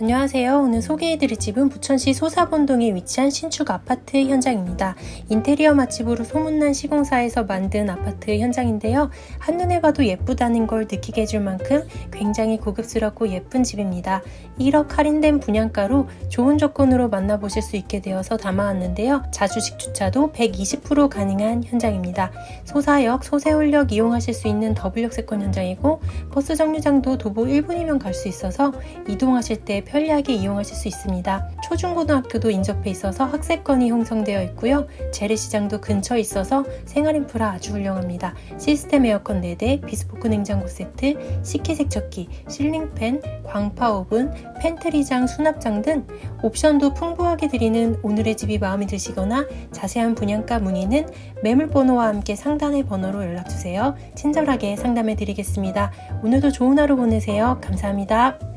안녕하세요. 오늘 소개해드릴 집은 부천시 소사본동에 위치한 신축 아파트 현장입니다. 인테리어 맛집으로 소문난 시공사에서 만든 아파트 현장인데요. 한눈에 봐도 예쁘다는 걸 느끼게 해줄 만큼 굉장히 고급스럽고 예쁜 집입니다. 1억 할인된 분양가로 좋은 조건으로 만나보실 수 있게 되어서 담아왔는데요. 자주식 주차도 120% 가능한 현장입니다. 소사역, 소세울역 이용하실 수 있는 더블역세권 현장이고 버스 정류장도 도보 1분이면 갈 수 있어서 이동하실 때 편리하게 이용하실 수 있습니다. 초중고등학교도 인접해 있어서 학세권이 형성되어 있고요. 재래시장도 근처에 있어서 생활 인프라 아주 훌륭합니다. 시스템 에어컨 4대, 비스포크 냉장고 세트, 식기세척기, 실링팬, 광파 오븐, 팬트리장, 수납장 등 옵션도 풍부하게 드리는 오늘의 집이 마음에 드시거나 자세한 분양가 문의는 매물번호와 함께 상단의 번호로 연락주세요. 친절하게 상담해 드리겠습니다. 오늘도 좋은 하루 보내세요. 감사합니다.